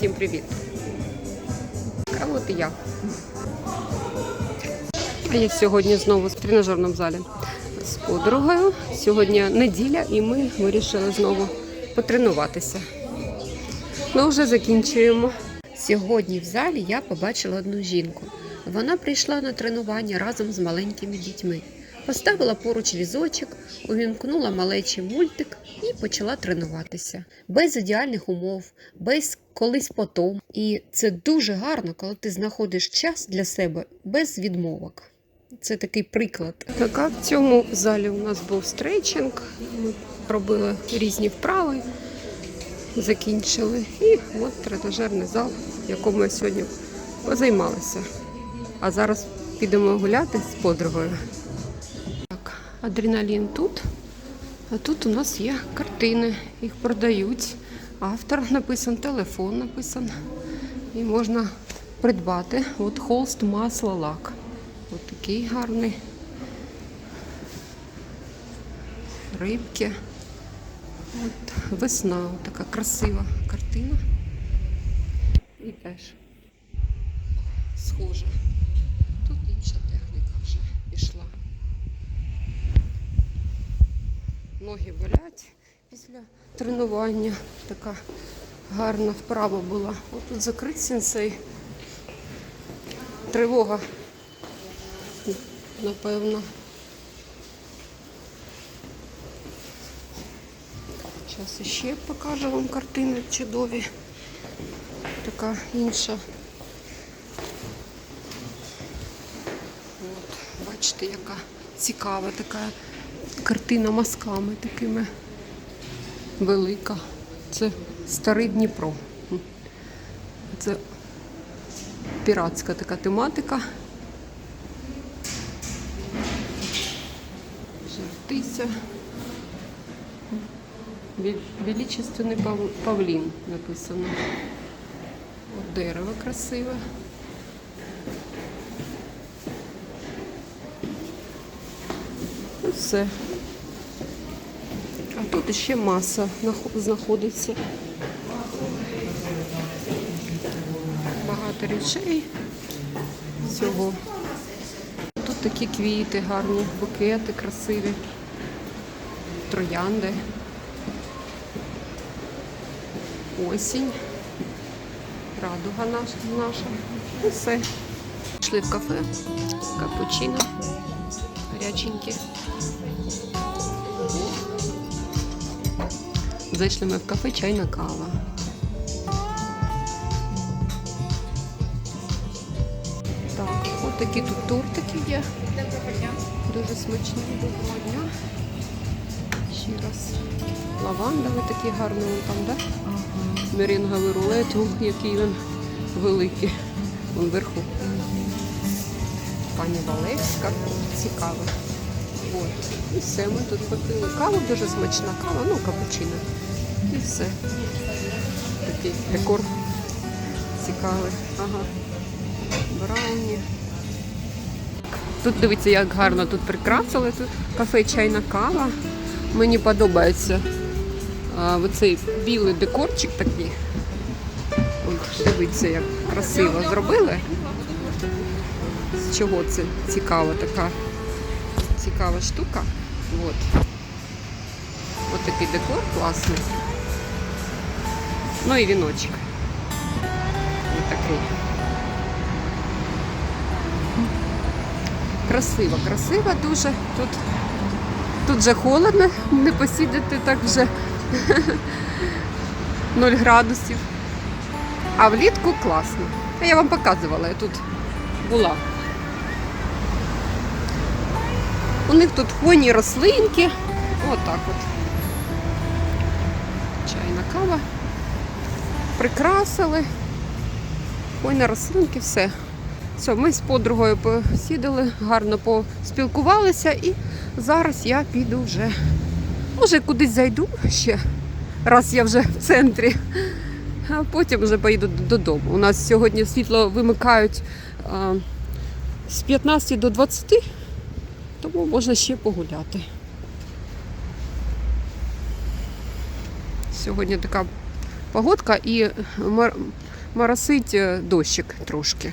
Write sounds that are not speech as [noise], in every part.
Всім привіт! А от і я. Я сьогодні знову в тренажерному залі з подругою. Сьогодні неділя і ми вирішили знову потренуватися. Ми вже закінчуємо. Сьогодні в залі я побачила одну жінку. Вона прийшла на тренування разом з маленькими дітьми. Поставила поруч візочок, увімкнула малечий мультик і почала тренуватися. Без ідеальних умов, без колись потом. І це дуже гарно, коли ти знаходиш час для себе без відмовок. Це такий приклад. Так, а в цьому залі у нас був стрейчинг. Ми робили різні вправи, закінчили. І от тренажерний зал, в якому ми сьогодні позаймалися. А зараз підемо гуляти з подругою. Адреналін тут. А тут у нас є картини, їх продають. Автор написан, телефон написан. І можна придбати. От холст масло лак. От такий гарний. Рибки. От весна, от така красива картина. І теж схожа. Тут інша техніка вже пішла. Ноги болять після тренування. Така гарна вправа була. От тут закрит сенсей. Тривога. Напевно. Зараз ще покажу вам картини чудові. Така інша. От, бачите, яка цікава така картина мазками такими велика. Це старий Дніпро. Це піратська така тематика. Жартися. Ве- Величественний павлін написано. От дерево красиве. Все. А тут ще маса знаходиться. Багато речей. Всього. Тут такі квіти гарні, букети красиві, троянди. Осінь. Радуга наша. все. Пішли в кафе. Капучино. Гаряченькі. Зайшли ми в кафе чайна кава. Так, от такі тут тортики є. Дуже смачні. Доброго дня. Ще раз. Лавандовий такий гарний вон там? Да? Меренговий рулет, ух, який він великий. Вон вверху. Пані Валевська. Цікаво. От. І все, ми тут попили каву, дуже смачна кава, ну капучино. Все. Такий декор цікавий. Ага. Брауні. Тут дивіться, як гарно тут прикрасили. Тут кафе чайна кава. Мені подобається а, оцей білий декорчик такий. От, дивіться, як красиво зробили. З чого це цікава така цікава штука. От. От такий декор класний. Ну і віночок. Ось такий. Красиво, красиво дуже. Тут, тут вже холодно, не посідати так вже [laughs] 0 градусів. А влітку класно. Я вам показувала, я тут була. У них тут хвойні рослинки. Отак от. Чайна кава. Прикрасили. Хвойні рослинки, все. Все, ми з подругою посідали, гарно поспілкувалися і зараз я піду вже. Може кудись зайду ще, раз я вже в центрі, а потім вже поїду додому. У нас сьогодні світло вимикають а, з 15 до 20 тому можна ще погуляти. Сьогодні така погодка і мор- моросить е, дощик трошки.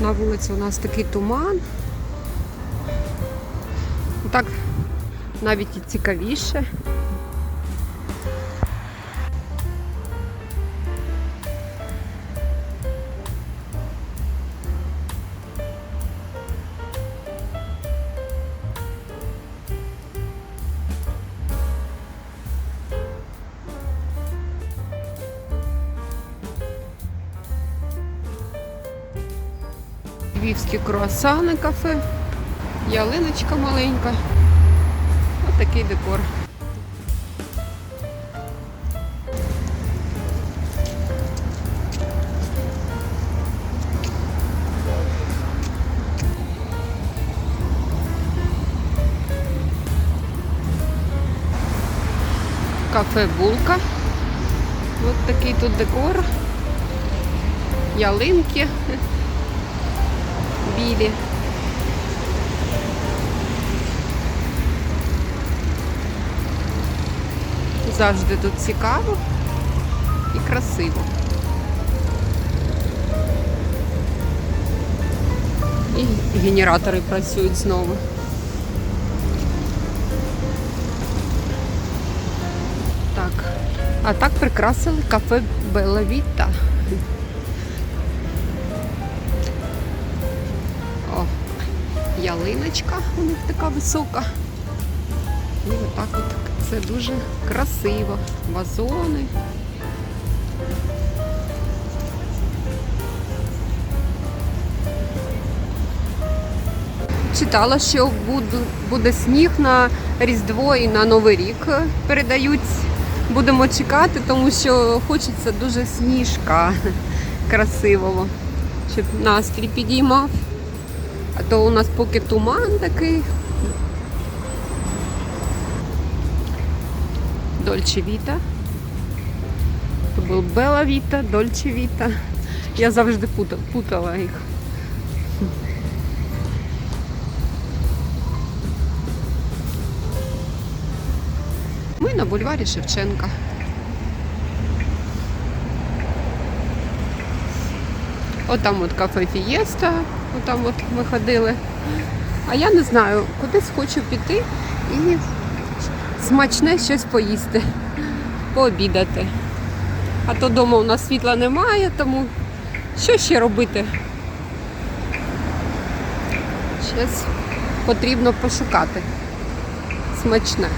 На вулиці у нас такий туман. Так навіть і цікавіше. Львівські круасани кафе, ялиночка маленька. Ось такий декор. Кафе Булка. Ось такий тут декор. Ялинки білі. Завжди тут цікаво і красиво. І генератори працюють знову. Так. А так прикрасили кафе Белла ялиночка у них така висока. І отак от це дуже красиво. Вазони. Читала, що буде сніг на Різдво і на Новий рік передають. Будемо чекати, тому що хочеться дуже сніжка красивого, щоб настрій підіймав. А то у нас поки туман такий. Дольче Віта. Це був Бела Віта, Дольче Віта. Я завжди пута- путала їх. Ми на бульварі Шевченка. Отам от кафе Фієста, отам от ми ходили. А я не знаю, кудись хочу піти і смачне щось поїсти, пообідати. А то вдома у нас світла немає, тому що ще робити? Щось потрібно пошукати. Смачне.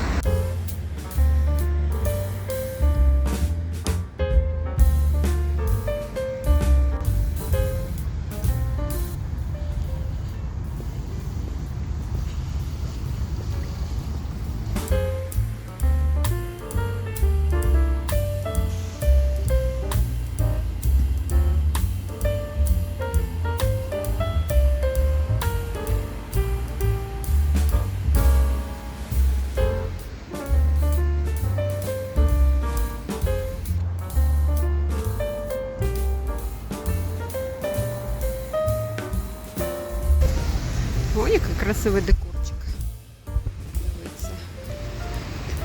Красивий декорчик. Дивіться.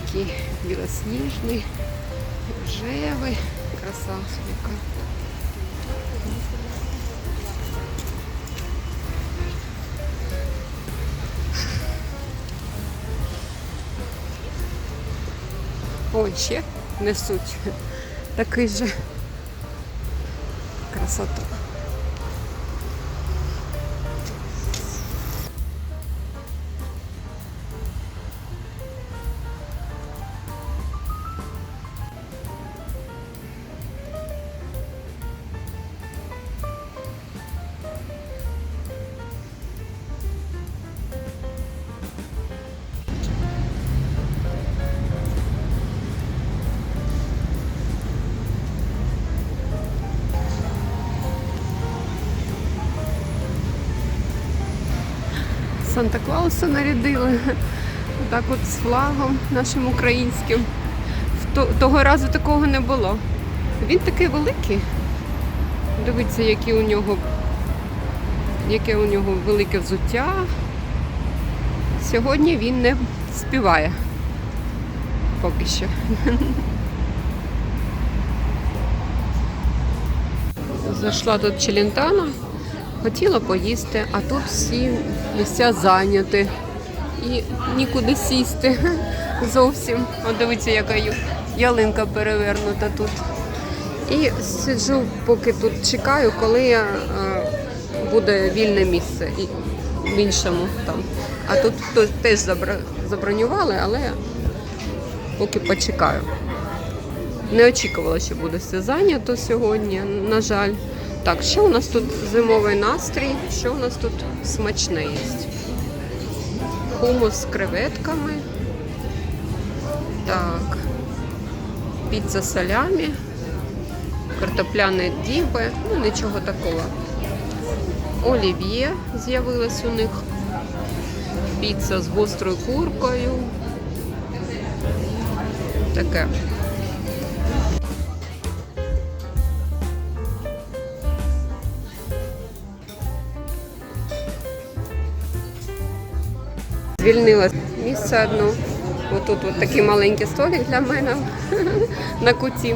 Такий білосніжний, рожевий, краса яка. Ой, ще несуть. Такий же красота. Санта Клауса нарядили. Так от з флагом нашим українським. Того разу такого не було. Він такий великий. Дивіться, які у нього, яке у нього велике взуття. Сьогодні він не співає. Поки що. Зайшла тут челентана, хотіла поїсти, а тут всі місця зайняті. І нікуди сісти [laughs] зовсім. От дивіться, яка ялинка перевернута тут. І сиджу, поки тут чекаю, коли я, е, буде вільне місце і в іншому там. А тут теж забронювали, але поки почекаю. Не очікувала, що буде все зайнято сьогодні, на жаль. Так, що у нас тут зимовий настрій? Що у нас тут смачне є? Хумус з креветками. Так. Піца салямі. Картопляне дібе. Ну, нічого такого. Олів'є з'явилось у них. Піца з гострою куркою. Таке. Звільнила місце одну. Отут от такий маленький столик для мене [laughs] на куті.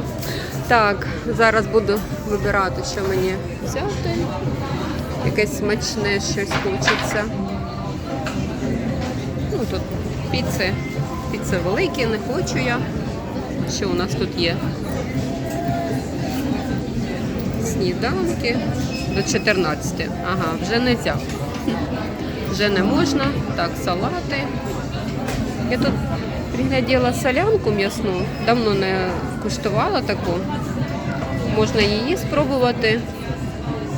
Так, зараз буду вибирати, що мені взяти. Якесь смачне щось хочеться. Ну, тут піци. Піци великі, не хочу я. Що у нас тут є? Сніданки до 14. Ага, вже не можна. Вже не можна. Так, салати. Я тут пригляділа солянку м'ясну, давно не куштувала таку. Можна її спробувати.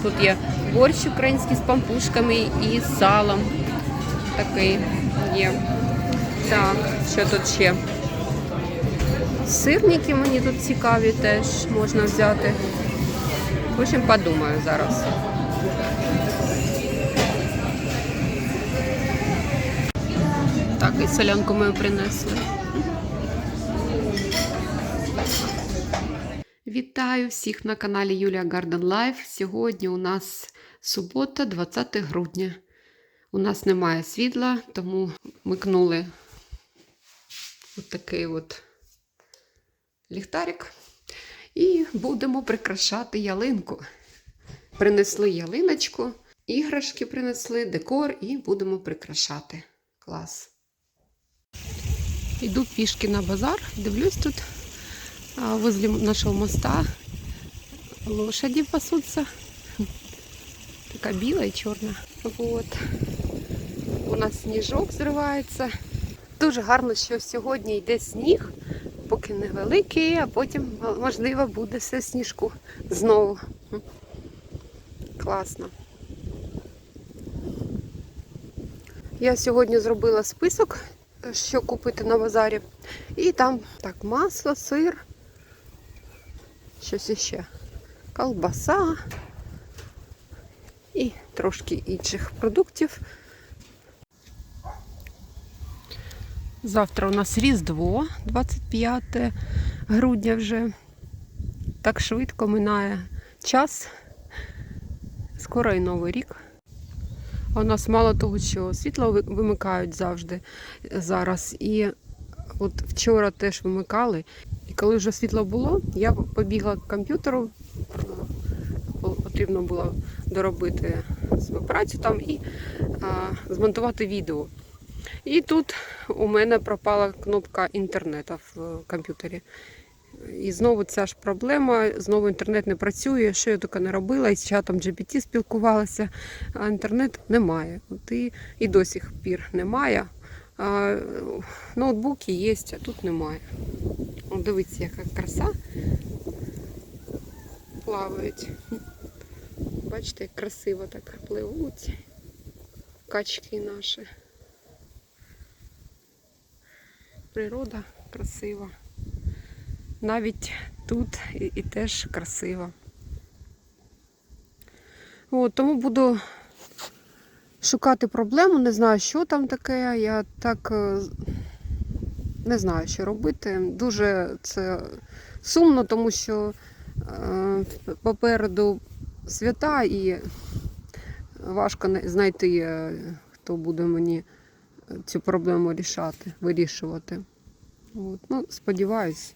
Тут є борщ український з пампушками і з салом. Такий є. Так, що тут ще? Сирники мені тут цікаві теж можна взяти. В общем, подумаю зараз. Так, і солянку мою принесли. Вітаю всіх на каналі Юлія Garden Life. Сьогодні у нас субота, 20 грудня. У нас немає світла, тому микнули от такий от ліхтарик. І будемо прикрашати ялинку. Принесли ялиночку, іграшки принесли, декор і будемо прикрашати. Клас. Йду пішки на базар, дивлюсь тут возле нашого моста лошаді пасуться. Така біла і чорна. Вот. У нас сніжок зривається. Дуже гарно, що сьогодні йде сніг, поки невеликий, а потім, можливо, буде все сніжку знову. Класно. Я сьогодні зробила список, що купити на базарі. І там так, масло, сир, щось іще. Колбаса і трошки інших продуктів. Завтра у нас Різдво, 25 грудня вже. Так швидко минає час. Скоро і Новий рік. У нас мало того, що світло вимикають завжди зараз. І от вчора теж вимикали. І коли вже світло було, я побігла к комп'ютеру. Бо Потрібно було доробити свою працю там і а, змонтувати відео. І тут у мене пропала кнопка інтернету в комп'ютері. І знову ця ж проблема, знову інтернет не працює, що я тільки не робила, і з чатом GPT спілкувалася, а інтернет немає. От і, і до сих пір немає. А, ноутбуки є, а тут немає. От дивіться, яка краса. Плавають. Бачите, як красиво так пливуть. Качки наші. Природа красива. Навіть тут і, і теж красиво. От, тому буду шукати проблему, не знаю, що там таке. Я так е, не знаю, що робити. Дуже це сумно, тому що е, попереду свята і важко знайти, е, хто буде мені цю проблему рішати, вирішувати. От. Ну, сподіваюсь,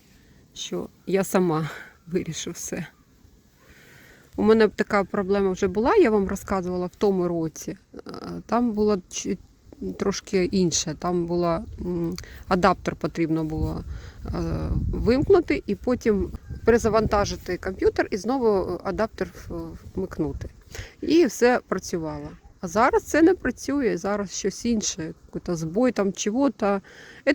що я сама вирішу все. У мене така проблема вже була, я вам розказувала в тому році. Е, Там було трошки інше. Там була адаптер потрібно було е, вимкнути і потім перезавантажити комп'ютер і знову адаптер вмикнути. І все працювало. А зараз це не працює, зараз щось інше, збой там чого-то.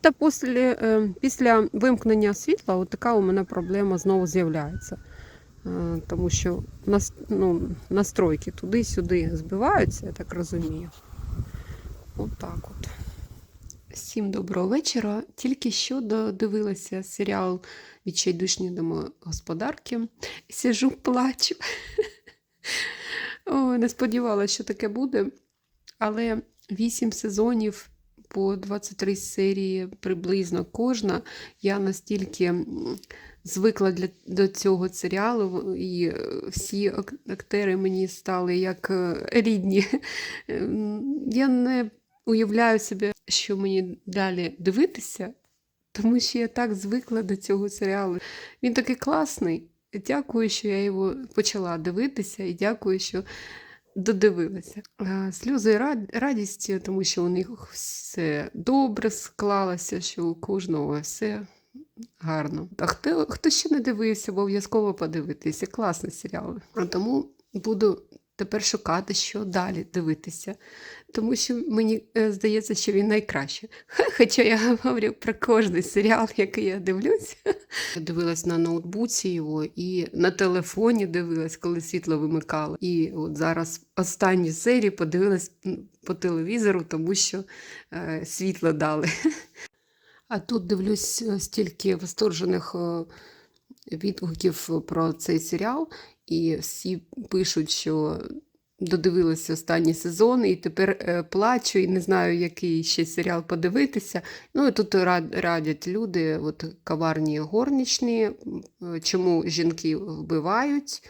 Це після, е, після вимкнення світла от така у мене проблема знову з'являється. Е, Тому що ну, настройки туди-сюди збиваються, я так розумію. От от. Всім доброго вечора. Тільки що додивилася серіал Відчайдушні домогосподарки. Сижу, плачу. Ой, не сподівалася, що таке буде. Але 8 сезонів по 23 серії приблизно кожна. Я настільки звикла для, до цього серіалу, і е, всі актери мені стали як е, рідні. Ем, Я не уявляю себе, що мені далі дивитися, тому що я так звикла до цього серіалу. Він такий класний. Дякую, що я його почала дивитися, і дякую, що додивилася. Сльози і радість, тому що у них все добре склалося, що у кожного все гарно. А хто, хто ще не дивився, обов'язково подивитися. Класний серіал. А тому буду тепер шукати, що далі дивитися. Тому що мені е, здається, що він найкращий. Хоча я говорю про кожний серіал, який я дивлюсь. Я дивилась на ноутбуці його і на телефоні дивилась, коли світло вимикало. І от зараз останні серії подивилась по телевізору, тому що е, світло дали. А тут дивлюсь е, стільки восторжених відгуків про цей серіал, і всі пишуть, що додивилися останній сезон, і тепер е, плачу, і не знаю, який ще серіал подивитися. Ну і тут рад- радять люди, от каварні горнічні, чому жінки вбивають,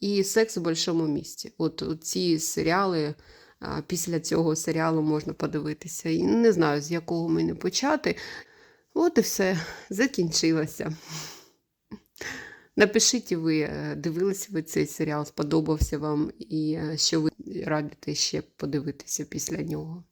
і секс у большому місті. От, ці серіали. Після цього серіалу можна подивитися. І не знаю, з якого мені почати. От і все, закінчилося. Напишіть, ви е, дивилися ви цей серіал, сподобався вам, і е, що ви радите ще подивитися після нього.